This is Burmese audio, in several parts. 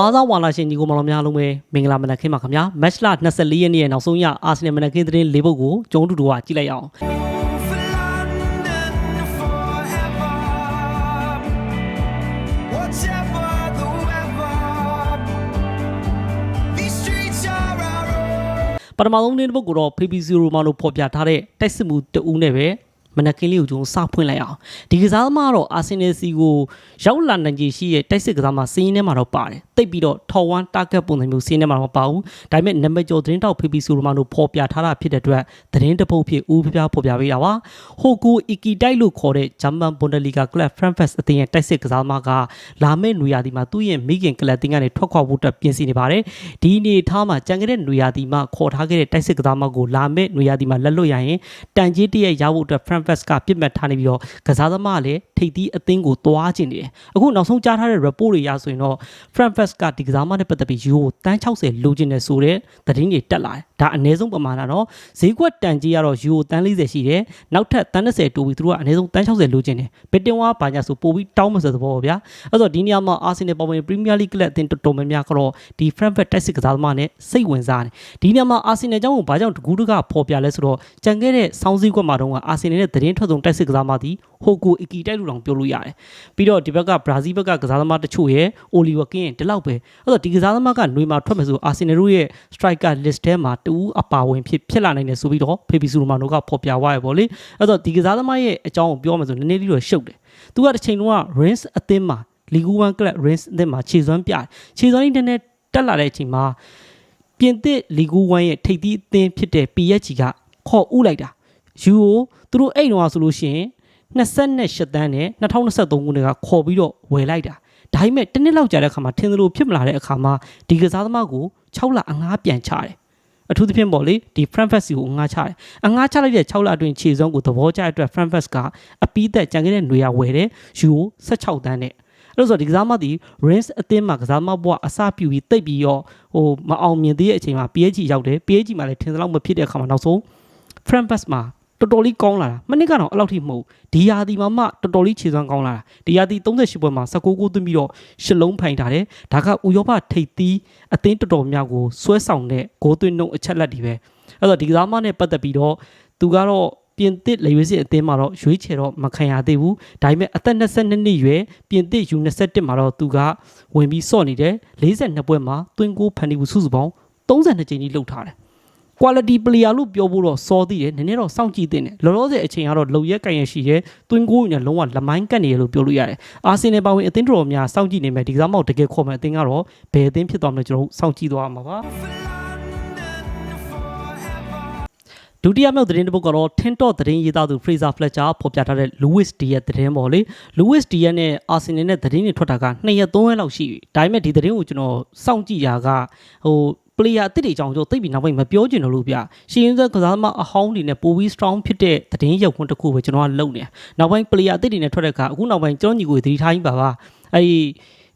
အားစားဝါလာရှင်ညီကိုမောင်များလုံးပဲမင်္ဂလာမနက်ခင်းပါခင်ဗျာမက်ချ်လာ24ရက်နေ့ရဲ့နောက်ဆုံးရအာဆင်နယ်မနက်ခင်းသတင်း၄ပုဒ်ကိုကျုံးတူတူကကြည့်လိုက်ရအောင် For London forever. Whatever the weather, these streets are our own. ပထမဆုံးသတင်းတစ်ပုဒ်ကိုတော့ PPC ရိုမာနိုဖော်ပြထားတဲ့တိုက်စစ်မှုတအူးနဲ့ပဲမနက်ခင်းလေးကိုကျုံစဖွင့်လိုက်အောင်ဒီကစားသမားကတော့အာဆင်နယ်စီကိုရောက်လာနိုင်ကြီးရှိရဲ့တိုက်စစ်ကစားသမားစီးရင်ထဲမှာတော့ပါတယ် တိတ်ပြီးတော့ထော်ဝမ်တာဂက်ပုံစံမျိုးစီးရင်ထဲမှာတော့မပါဘူးဒါပေမဲ့နံပါတ်ကျော်သတင်းတောက် PPC ရိုမာနိုဖော်ပြထားတာဖြစ်တဲ့အတွက်သတင်းတစ်ပုဒ်ဖြစ်ဦးပြပြဖော်ပြပေးတာပါဟိုကူအီကီတိုက်လို့ခေါ်တဲ့ဂျာမန်ဘွန်ဒလီဂါကလပ်ဖရန့်ဖက်စ်အသင်းရဲ့တိုက်စစ်ကစားသမားကလာမယ့်နွေရာသီမှာသူ့ရဲ့မိခင်ကလပ်တင်ကနေထွက်ခွာဖို့အတွက်ပြင်ဆင်နေပါတယ်ဒီအနေအထားမှာကြံခဲ့တဲ့နွေရာသီမှာခေါ်ထားခဲ့တဲ့တိုက်စစ်ကစားသမားကိုလာမယ့်နွေရာသီမှာလက်လွတ်ရရင်တန်ကြီးတရက်ရဖို့အတွက် Frankfurt ကပြစ်မှတ်ထားနေပြီးတော့ကစားသမားကလည်းထိပ်သီးအသင်းကိုသွားကျင်နေတယ်အခုနောက်ဆုံးကြားထားတဲ့ report တွေရဆိုရင်တော့ Frankfurt ကဒီကစားသမားနဲ့ပတ်သက်ပြီးယူကိုတန်း60လိုချင်တယ်ဆိုတဲ့သတင်းတွေတက်လာတယ် ဒါအနည်းဆုံးပမာဏတော့ဈေးကွက်တန်ကြီးကတော့ယူကိုတန်း40ရှိတယ်နောက်ထပ်တန်း30တိုးပြီးသူတို့ကအနည်းဆုံးတန်း60လိုချင်တယ်ဘစ်တင်ဝါဘာညာဆိုပို့ပြီးတောင်းမဆိုသဘောပေါ့ဗျာအဲ့တော့ဒီနေရာမှာအာဆင်နယ်ပေါ်ဝင်ပရီးမီးယားလိဂ်ကလပ်အသင်းတော်တော်များများကတော့ဒီ Frankfurt တိုက်စစ်ကစားသမားနဲ့စိတ်ဝင်စားတယ်ဒီနေရာမှာအာဆင်နယ်ကြောင့်ဘာကြောင့်တကူးတကဖော်ပြလဲဆိုတော့ကြံခဲ့တဲ့စောင်းစည်းကွက်မှာတော့အာဆင်နယ်နဲ့သတင်းထွက်ဆုံးတိုက်စစ်ကစားသမားသည်ဟိုကိုအီကီတိုက်လို့တောင်ပြောလို့ရတယ်ပြီးတော့ဒီဘက်ကဘရာဇီးဘက်ကကစားသမားတချို့ရဲ့အိုလီဝါကင်းရဲ့ဒီလောက်ပဲအဲ့တော့ဒီကစားသမားကຫນွေမှာထွက်မယ်ဆိုအာဆင်နယ်တို့ရဲ့ striker list ထဲမှာတူအပါဝင်ဖြစ်ဖြစ်လာနိုင်တယ်ဆိုပြီးတော့ဖေဘီဆူရိုမာနိုကဖော်ပြသွားရပေါ့လေအဲ့တော့ဒီကစားသမားရဲ့အကြောင်းကိုပြောမယ်ဆိုနည်းနည်းလေးတော့ရှုပ်တယ်သူကတစ်ချိန်လုံးက Rins အသင်းမှာလီဂူ1ကလပ် Rins အသင်းမှာခြေစွမ်းပြတယ်ခြေစွမ်းလေးနည်းနည်းတက်လာတဲ့အချိန်မှာပြင်သစ်လီဂူ1ရဲ့ထိပ်သီးအသင်းဖြစ်တဲ့ PSG ကခေါ်ဥလိုက်တာယူကိုသူတို့အဲ့တော့ဆိုလို့ရှိရင်28တန်းနဲ့2023ခုနှစ်ကခေါ်ပြီးတော့ဝယ်လိုက်တာဒါပေမဲ့တစ်နှစ်လောက်ကြာတဲ့အခါမှာထင်သလိုဖြစ်မလာတဲ့အခါမှာဒီကစားသမားကို6လအငားပြန်ချတယ် အထူးသဖြင့်ပေါ့လေဒီ Frankfurt စီကိုအငားချတယ်အငားချလိုက်တဲ့6လအတွင်းခြေစွမ်းကိုသဘောကျတဲ့အတွက် Frankfurt ကအပီးသက်ကြံခဲ့တဲ့ຫນွေရဝယ်တယ်ယူကို16တန်းနဲ့အဲ့လိုဆိုဒီကစားမသည် Rins အသင်းမှာကစားမဘွားအစပြုပြီးတိတ်ပြီးတော့ဟိုမအောင်မြင်သေးတဲ့အချိန်မှာ PSG ရောက်တယ် PSG မှာလည်းထင်သလောက်မဖြစ်တဲ့အခါမှာနောက်ဆုံး Frankfurt မှာ တော်တော်လေးကောင်းလာတာမနစ်ကတော့အဲ့လောက်ထိမဟုတ်ဒီယာဒီမှာမှတော်တော်လေးခြေစွမ်းကောင်းလာတာဒီယာဒီ38ပွဲမှာ19ဂိုးသွင်းပြီးတော့ရှစ်လုံးဖိုင်ထားတယ်ဒါကဥရောပထိပ်သီးအသင်းတော်တော်များကိုဆွဲဆောင်တဲ့ဂိုးသွင်းနှုန်းအချက်လက်တွေပဲအဲ့တော့ဒီကစားမနဲ့ပတ်သက်ပြီးတော့သူကတော့ပြင်သစ်လေရွေးစစ်အသင်းမှာတော့ရွေးချယ်တော့မခံရသေးဘူးဒါပေမဲ့အသက်22နှစ်ရွယ်ပြင်သစ် U21 မှာတော့သူကဝင်ပြီးစော့နေတယ်42ပွဲမှာသွင်းဂိုးဖန်တီးမှုစုစုပေါင်း32ကြိမ်ကြီးလှုပ်ထားတယ် quality player လို့ပြောဖို့တော့စောသေးတယ်နည်းနည်းတော့စောင့်ကြည့်သင့်တယ်လောလောဆယ်အချိန်ကတော့လုံရက်ကန်ရရှိတယ်တွင်းကိုးနဲ့လုံးဝလမိုင်းကတ်နေရလို့ပြောလို့ရတယ်အာဆင်နယ်ပါဝင်အသင်းတော်များစောင့်ကြည့်နေမယ်ဒီကစားမောက်တကယ်ခေါ်မယ်အသင်းကတော့ဘယ်အသင်းဖြစ်သွားမလဲကျွန်တော်တို့စောင့်ကြည့်သွားမှာပါ For London forever. ဒုတိယမြောက်သတင်းတစ်ပုဒ်ကတော့ထင်းတော့သတင်းရေးသားသူ Fraser Fletcher ဖော်ပြထားတဲ့ Lewis D ရဲ့သတင်းပေါ့လေ Lewis D ရဲ့နဲ့ Arsenal နဲ့သတင်းတွေထွက်တာက2ရက်3ရက်လောက်ရှိပြီဒါပေမဲ့ဒီသတင်းကိုကျွန်တော်စောင့်ကြည့်ရာကဟို player အစ်စ်တွေအကြောင်းကျွန်တော်သိပြီနောက်ပိုင်းမပြောချင်တော့လို့ဗျရှင်ရင်းသက်ကစားသမားအဟောင်းတွေနဲ့ပိုပြီး strong ဖြစ်တဲ့သတင်းရုပ်ခွန်းတစ်ခုပဲကျွန်တော်ကလုပ်နေနောက်ပိုင်း player အစ်စ်တွေနဲ့ထွက်တဲ့အခါအခုနောက်ပိုင်းကျွန်တော်ညီကိုသတိထားကြီးပါပါအဲဒီ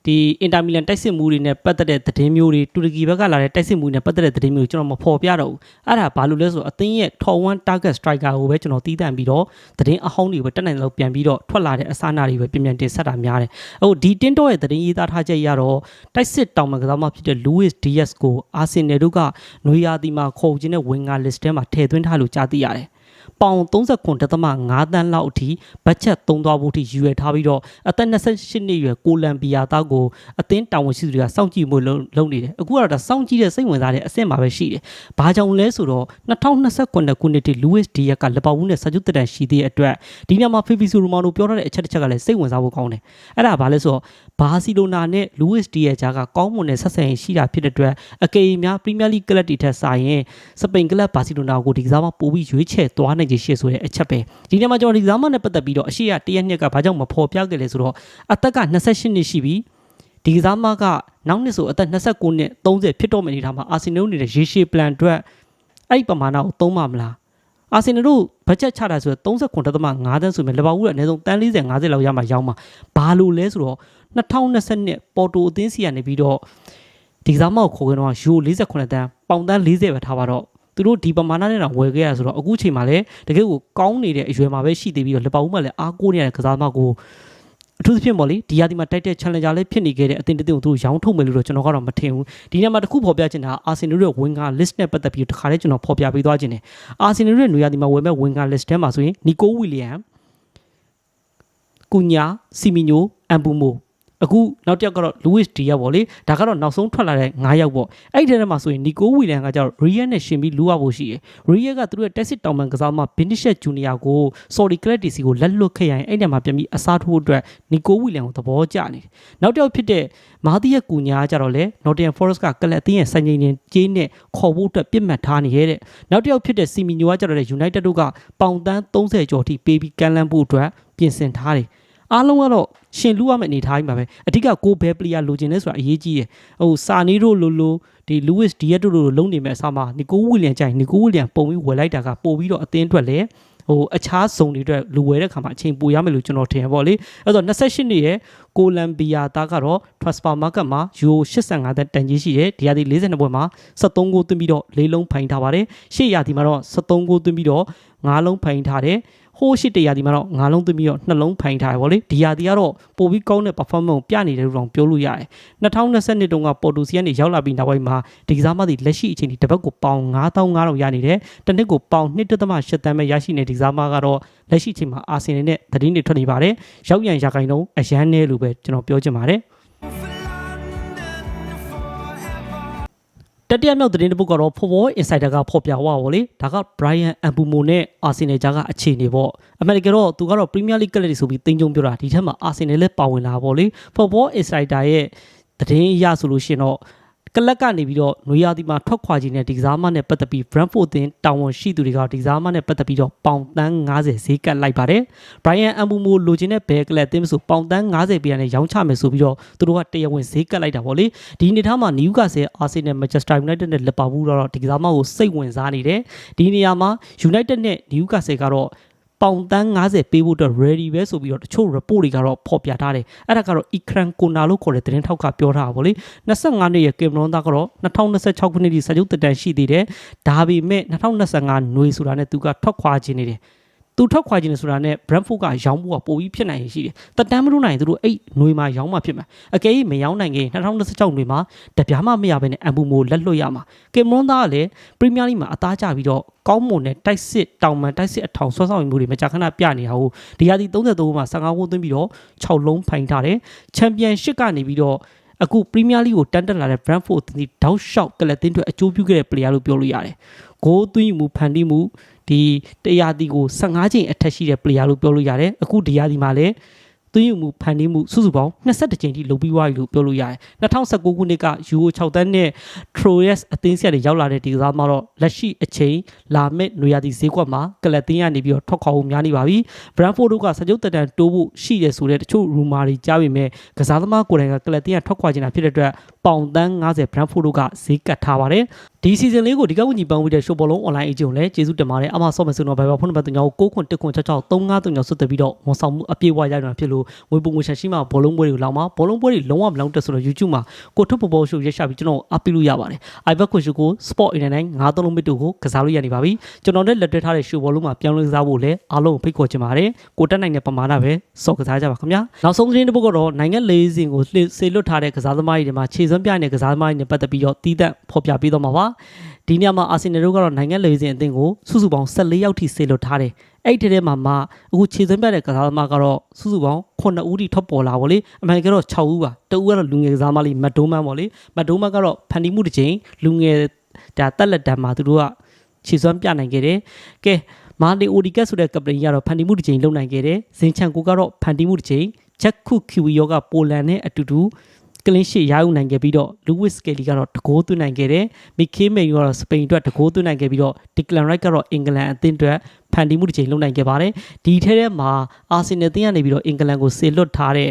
ဒီအင်တာမီလန်တိုက်စစ်မှုတွေနဲ့ပတ်သက်တဲ့သတင်းမျိုးတွေတူရကီဘက်ကလာတဲ့တိုက်စစ်မှုတွေနဲ့ပတ်သက်တဲ့သတင်းမျိုးတွေကျွန်တော်မဖော်ပြတော့ဘူးအဲ့ဒါဘာလို့လဲဆိုတော့အသင်းရဲ့ top 1 target striker ကိုပဲကျွန်တော်တီးတန့်ပြီးတော့သတင်းအဟောင်းတွေပဲတက်နိုင်တယ်လို့ပြန်ပြီးတော့ထွက်လာတဲ့အစအနာတွေပဲပြန်ပြန်တင်ဆက်တာများတယ်အခုဒီတင်းတော့ရဲ့သတင်းရေးသားထားချက်ရတော့တိုက်စစ်တောင်မကစားမဖြစ်တဲ့ Luis Diaz ကိုအာဆင်နယ်တို့ကနွေရာသီမှာခေါ်ခြင်းတဲ့ဝင်ငါ list ထဲမှာထည့်သွင်းထားလို့ကြားသိရတယ် ပေါင်39.5တန်းလောက်အထိဘတ်ဂျက်သုံးသွားဖို့အထိယူရထားပြီးတော့အသက်28နှစ်အရွယ်ကိုလံဘီယာသားကိုအသင်းတာဝန်ရှိသူတွေကစောင့်ကြည့်မှုလုပ်လုပ်နေတယ်အခုကတော့ဒါစောင့်ကြည့်တဲ့စိတ်ဝင်စားတဲ့အဆင့်မှာပဲရှိတယ်ဘာကြောင့်လဲဆိုတော့2029ခုနှစ်ထိလူးဝစ်ဒီယက်ကလပါဝူးနဲ့စာချုပ်တက်တန်ရှိသေးတဲ့အတွက်ဒီညမှာဖီဖီဆူရိုမာနိုပြောထားတဲ့အချက်တစ်ချက်ကလည်းစိတ်ဝင်စားဖို့ကောင်းတယ်အဲ့ဒါဘာလဲဆိုတော့ဘာစီလိုနာနဲ့လူးဝစ်ဒီယက်ကြားကကောင်းမွန်တဲ့ဆက်ဆံရေးရှိတာဖြစ်တဲ့အတွက်အကေများပရီးမီးယားလိကလပ်တွေထက်စာရင်စပိန်ကလပ်ဘာစီလိုနာကိုဒီကစားမပို့ပြီးရွေးချယ်သွားနိုင်ခြေရှိဆိုတဲ့အချက်ပဲဒီနေ့မှာကျွန်တော်ဒီကစားမနဲ့ပတ်သက်ပြီးတော့အရှိရတရက်နှစ်ကဘာကြောင့်မဖော်ပြခဲ့လဲဆိုတော့အသက်က28နှစ်ရှိပြီဒီကစားမကနောက်နှစ်ဆိုအသက်29နှစ်30ဖြစ်တော့မယ့်အနေထားမှာအာဆင်နယ်နေတဲ့ရေရှည်ပလန်အတွက်အဲ့ဒီပမာဏကိုသုံးပါမလားအာဆင်နယ်တို့ဘတ်ဂျက်ချတာဆိုတော့39.5တန်းဆိုရင်လဘာဝူးကအနည်းဆုံးတန်း40 50လောက်ရမှာရောင်းမှာဘာလို့လဲဆိုတော့ 2020ပေါ်တိုအသင်းစီကနေပြီးတော့ဒီကစားမကိုခေါ်ခဲ့တော့ယူ48တန်းပေါင်တန်း40ပဲထားပါတော့သူတို့ဒီပမာဏနဲ့တော့ဝယ်ခဲ့ရဆိုတော့အခုချိန်မှာလည်းတကယ်ကိုကောင်းနေတဲ့အရွယ်မှာပဲရှိသေးပြီးတော့လဘာဝူးမှာလည်းအားကိုးနေရတဲ့ကစားသမားကိုအထူးသဖြင့်ပေါ့လေဒီရာသီမှာတိုက်တဲ့ challenger လေးဖြစ်နေခဲ့တဲ့အသင်းတစ်သင်းကိုသူတို့ရောင်းထုတ်မယ်လို့တော့ကျွန်တော်ကတော့မထင်ဘူးဒီနေရာမှာတစ်ခုဖော်ပြချင်တာအာဆင်နယ်ရဲ့ winger list နဲ့ပတ်သက်ပြီးတခါတည်းကျွန်တော်ဖော်ပြပေးသွားခြင်းတယ်အာဆင်နယ်ရဲ့နွေရာသီမှာဝယ်မဲ့ winger list ထဲမှာဆိုရင်နီကိုဝီလီယမ်ကူညာစီမီညိုအမ်ဘူမို အခုနောက်တစ်ယောက်ကတော့ Louis Diaz ပေါ့လေဒါကတော့နောက်ဆုံးထွက်လာတဲ့9ယောက်ပေါ့အဲ့ဒီထဲမှာဆိုရင် Nico Williams ကကျတော့ Real နဲ့ရှင်ပြီးလူရဖို့ရှိတယ် Real ကသူတို့ရဲ့ Texas တောင်ပန်ကစားမ Vinicius Junior ကို Sorry Clarity စီကိုလက်လွတ်ခဲ့ရရင်အဲ့ဒီမှာပြန်ပြီးအစားထိုးအတွက် Nico Williams ကိုသဘောကျနေတယ်နောက်တစ်ယောက်ဖြစ်တဲ့မာသီရဲ့ကူညာကကျတော့လေ Nottingham Forest ကကလပ်အသင်းရဲ့စံချိန်တင်ကြေးနဲ့ခေါ်ဖို့အတွက်ပြစ်မှတ်ထားနေရတဲ့နောက်တစ်ယောက်ဖြစ်တဲ့ Siminho ကကျတော့လေ United တို့ကပေါင်တန်း30ကျော်ထိပေးပြီးကန်လန်းဖို့အတွက်ပြင်ဆင်ထားတယ် အားလုံးကတော့ရှင်လူရမယ့်အနေထားကြီးပါပဲအဓိကကိုဘဲပလီယာလိုချင်လဲဆိုတာအရေးကြီးတယ်ဟိုစာနီတို့လိုလိုဒီလူးဝစ်ဒီယက်တို့လိုလိုလုံးနေမဲ့အစားမှာနီကိုဝီလျံကြိုင်နီကိုဝီလျံပုံပြီးဝယ်လိုက်တာကပို့ပြီးတော့အသင်းအတွက်လည်းဟိုအခြားဇုံတွေအတွက်လူဝယ်တဲ့ခါမှာအချိန်ပိုရမယ်လို့ကျွန်တော်ထင်ရပါလေအဲ့တော့28နှစ်ရဲ့ကိုလံဘီယာသားကတော့ transfer market မှာယူရို85တန်တန်ကြီးရှိတယ်ဒီရာသီ42ပွဲမှာ73ဂိုးသွင်းပြီးတော့၄လုံးဖိုင်ထားပါတယ်ရှေ့ရာသီမှာတော့73ဂိုးသွင်းပြီးတော့9လုံးဖိုင်ထားတယ် ဟိုးရှိတရာဒီမှာတော့ငါးလုံးသွင်းပြီးတော့နှလုံးဖိုင်ထားရပါလေဒီရာဒီကတော့ပိုပြီးကောင်းတဲ့ performance ကိုပြနေတယ်လို့တော့ပြောလို့ရတယ်2020တုန်းကပေါ်တူစီကနေရောက်လာပြီးနောက်ပိုင်းမှာဒီကစားမသည့်လက်ရှိအချိန်ဒီတစ်ပတ်ကိုပေါင်9500ရနေတယ်တစ်နှစ်ကိုပေါင်1.8တန်းပဲရရှိနေဒီကစားမကတော့လက်ရှိအချိန်မှာအာဆင်နယ်နဲ့သတင်းတွေထွက်နေပါတယ်ရောက်ရန်ရာခိုင်နှုန်းအရန်နဲလို့ပဲကျွန်တော်ပြောချင်ပါတယ် တတိယမြောက်သတင်းတစ်ပုဒ်ကတော့ Football Insider ကဖော်ပြသွားပါလေဒါက Brian Ambumo နဲ့ Arsenal ကြားကအခြေအနေပေါ့အမေရိကန်တော့သူကတော့ Premier League ကလပ်တွေဆိုပြီးတင်ကြုံပြောတာဒီထက်မှာ Arsenal လည်းပါဝင်လာပါလေ Football Insider ရဲ့သတင်းအရဆိုလို့ရှိရင်တော့ ကလပ်ကနေပြီးတော့နွေရာသီမှာထွက်ခွာခြင်းနဲ့ဒီကစားမနဲ့ပတ်သက်ပြီး Brentford တင်တာဝန်ရှိသူတွေကဒီကစားမနဲ့ပတ်သက်ပြီးတော့ပေါင်တန်း90ဈေးကတ်လိုက်ပါတယ်။ Brian Ambumo လိုချင်တဲ့ဘယ်ကလပ်တင်မဆိုပေါင်တန်း90ပေးရနဲ့ရောင်းချမယ်ဆိုပြီးတော့သူတို့ကတရားဝင်ဈေးကတ်လိုက်တာပေါ့လေ။ဒီအနေထားမှာ Newcastle, Arsenal, Manchester United နဲ့ Liverpool တော့ဒီကစားမကိုစိတ်ဝင်စားနေတယ်။ဒီနေရာမှာ United နဲ့ Newcastle ကတော့ ပေါင်တန်း90ပေးဖို့အတွက် ready ပဲဆိုပြီးတော့တချို့ report တွေကတော့ဖော်ပြထားတယ်အဲ့ဒါကတော့ Ikran Kona လို့ခေါ်တဲ့သတင်းထောက်ကပြောထားတာဗောလေ25နှစ်ရဲ့ကင်မရွန်သားကတော့2026ခုနှစ်ဒီစာချုပ်တက်တန်ရှိသေးတယ်ဒါပေမဲ့2025ຫນွေဆိုတာနဲ့သူကထွက်ခွာခြင်းနေတယ် သူထွက်ခွာခြင်းနေဆိုတာနဲ့ Brentford ကရောင်းဖို့ကပိုပြီးဖြစ်နိုင်ရရှိတယ်။တက်တမ်းမလို့နိုင်သူတို့အဲ့ຫນွေမှာရောင်းမှဖြစ်မှာ။အကယ်၍မရောင်းနိုင်ခင်2026ຫນွေမှာတပြားမှမရဘဲနဲ့အမ်ဘူမိုလက်လွတ်ရမှာ။ကင်မရွန်သားကလည်း Premier League မှာအသားကျပြီးတော့ကောင်းမွန်တဲ့တိုက်စစ်တောင်မှန်တိုက်စစ်အထောင်ဆွဲဆောင်မှုတွေမကြာခဏပြနေတာဟုတ်ဒီရာသီ33မှာ15ဂိုးသွင်းပြီးတော့6လုံးဖိုင်ထားတယ်ချန်ပီယံရှစ်ကနေပြီးတော့အခုပရီးမီးယားလိကိုတန်းတက်လာတဲ့ Brentford ဒီတောက်လျှောက်ကလပ်တင်းအတွက်အကျိုးပြုခဲ့တဲ့ player လို့ပြောလို့ရတယ်ဂိုးသွင်းမှုဖန်တီးမှု ဒီတရားတီကို15ချိန်အထက်ရှိတဲ့ player လို့ပြောလို့ရတယ်အခုဒီရာသီမှာလည်း သွင်းယူမှုဖန်တီးမှုစုစုပေါင်း22ကြိမ်ထိလုပ်ပြီးသွားပြီလို့ပြောလို့ရတယ်2019ခုနှစ်ကယူရို6တန်းနဲ့ Troyes အသင်းဆက်တွေရောက်လာတဲ့ဒီကစားမှာတော့လက်ရှိအချိန်လာမဲ့နွေရာသီဈေးကွက်မှာကလပ်တင်းရနေပြီးတော့ထွက်ခွာဖို့များနေပါပြီ Brentford တို့ကစကြုတ်တက်တန်တိုးဖို့ရှိတယ်ဆိုတဲ့တချို့ rumor တွေကြားပေမဲ့ကစားသမားကိုယ်တိုင်ကကလပ်တင်းရထွက်ခွာခြင်းတာဖြစ်တဲ့အတွက်ပေါင်တန်း90 Brentford တို့ကဈေးကတ်ထားပါတယ်ဒီ season လေးကိုဒီကဝန်ကြီးပန်းဝေးတဲ့ show ဘောလုံး online agent ကိုလည်းကျေးဇူးတင်ပါတယ်အမဆော့မယ်ဆိုတော့ဘယ်ပါဖုန်းနံပါတ်3ညော9ခွန်1ခွန်6 6 3 5 3ညောဆွတ်တက်ပြီးတော့ဝန်ဆောင်မှုအပြည့်အဝရနိုင်မှာဖြစ်လို့ငွေပုံငွေချက်ရှိမှဘောလုံးပွဲတွေကိုလောက်မှာဘောလုံးပွဲတွေလုံးဝမလောက်တက်ဆိုတော့ YouTube မှာကိုထုတ်ပေါ်ပေါ် show ရက်ရှာပြီးကျွန်တော်အပ်ပြီးလို့ရပါတယ် iBet ကို show ကို Sport 89 9သုံးလုံးမစ်တို့ကိုကစားလို့ရနေပါပြီကျွန်တော်နဲ့လက်တွဲထားတဲ့ show ဘောလုံးမှာပြောင်းလဲကစားဖို့လည်းအားလုံးဖိတ်ခေါ်ချင်ပါတယ်ကိုတက်နိုင်တဲ့ပမာဏပဲစော့ကစားကြပါခင်ဗျာနောက်ဆုံးသတင်းတစ်ပုဒ်ကတော့နိုင်ငံလေးစင်ကိုစေလွတ်ထားတဲ့ကစားသမားတွေမှာခြေစွမ်းပြနေတဲ့ကစားသမားတွေနဲ့ပတ်သက်ပြီးတော့တီးသက်ဖော်ပြပေးတော့မှာပါ ဒီနေရာမှာအာဆင်နယ်တို့ကတော့နိုင်ငံလေးစင်အသင်းကိုစုစုပေါင်း14ယောက်ထိစေလွတ်ထားတယ်အဲ့ဒီထဲမှာမှအခုခြေစွမ်းပြတဲ့ကစားသမားကတော့စုစုပေါင်း9ဦးထိထွက်ပေါ်လာပါလေအမှန်ကတော့6ဦးပါတဦးကတော့လူငယ်ကစားသမားလေးမတ်ဒိုးမန်ပါလေမတ်ဒိုးမန်ကတော့ဖန်တီးမှုတစ်ချိန်လူငယ်ဒါတက်လက်တန်းမှာသူတို့ကခြေစွမ်းပြနိုင်ခဲ့တယ်ကဲမာလီအိုဒီကက်ဆိုတဲ့ကပတိန်ကတော့ဖန်တီးမှုတစ်ချိန်လုပ်နိုင်ခဲ့တယ်ဇင်ချန်ကိုကတော့ဖန်တီးမှုတစ်ချိန်ချက်ခုခီဝီယောကပိုလန်နဲ့အတူတူ ကလင်းရှစ်ရယူနိုင်ခဲ့ပြီးတော့လူးဝစ်ကယ်လီကတော့တကိုးသွင်းနိုင်ခဲ့တယ်မီခေးမေယူကတော့စပိန်အတွက်တကိုးသွင်းနိုင်ခဲ့ပြီးတော့ဒီကလန်ရိုက်ကတော့အင်္ဂလန်အသင်းအတွက်ဖန်တီးမှုတစ်ချိန်လုပ်နိုင်ခဲ့ပါတယ်ဒီထဲထဲမှာအာဆင်နယ်အသင်းကနေပြီးတော့အင်္ဂလန်ကိုဆေလွတ်ထားတဲ့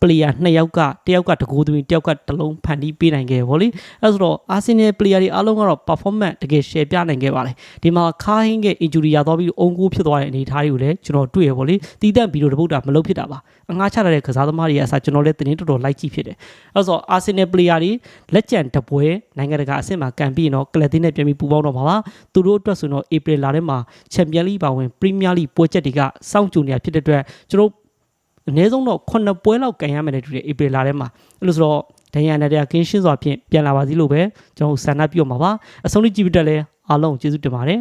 player နှစ်ယောက်ကတယောက်ကတကိုးသွင်းတယောက်ကတလုံးဖန်တီးပေးနိုင်ခဲ့ဗောလေအဲဆိုတော့ Arsenal player တွေအားလုံးကတော့ performance တကယ် share ပြနိုင်ခဲ့ပါတယ်ဒီမှာခါဟင်းက injury ရသွားပြီးအုံကိုဖြစ်သွားတဲ့အနေအထားတွေကိုလည်းကျွန်တော်တွေ့ရဗောလေတီးတန့်ဗီဒီယိုတစ်ပုဒ်တာမလုပ်ဖြစ်တာပါအငှားချလာတဲ့ကစားသမားတွေအစားကျွန်တော်လည်းတင်းတော်တော်လိုက်ကြည့်ဖြစ်တယ်အဲဆိုတော့ Arsenal player တွေလက်ကျန်တပွဲနိုင်ငံတကာအဆင့်မှာကန်ပြီးတော့ကလပ်တင်းနဲ့ပြန်ပြီးပူပေါင်းတော့မှာပါသူတို့အတွက်ဆိုတော့ April လထဲမှာ Champions League ပါဝင် Premier League ပွဲချက်တွေကစောင့်ကြိုနေတာဖြစ်တဲ့အတွက်ကျွန်တော် အနည်းဆုံးတော့9ပွဲလောက်ကန်ရမယ်နဲ့တူတယ်ဧပြီလထဲမှာအဲ့လိုဆိုတော့ဒန်ရန်နဲ့တရားကင်းရှင်းစွာဖြင့်ပြန်လာပါစီလို့ပဲကျွန်တော်ဆန္ဒပြုမှာပါအဆုံးထိကြည့်ပြတက်လဲအားလုံးကျေးဇူးတင်ပါတယ်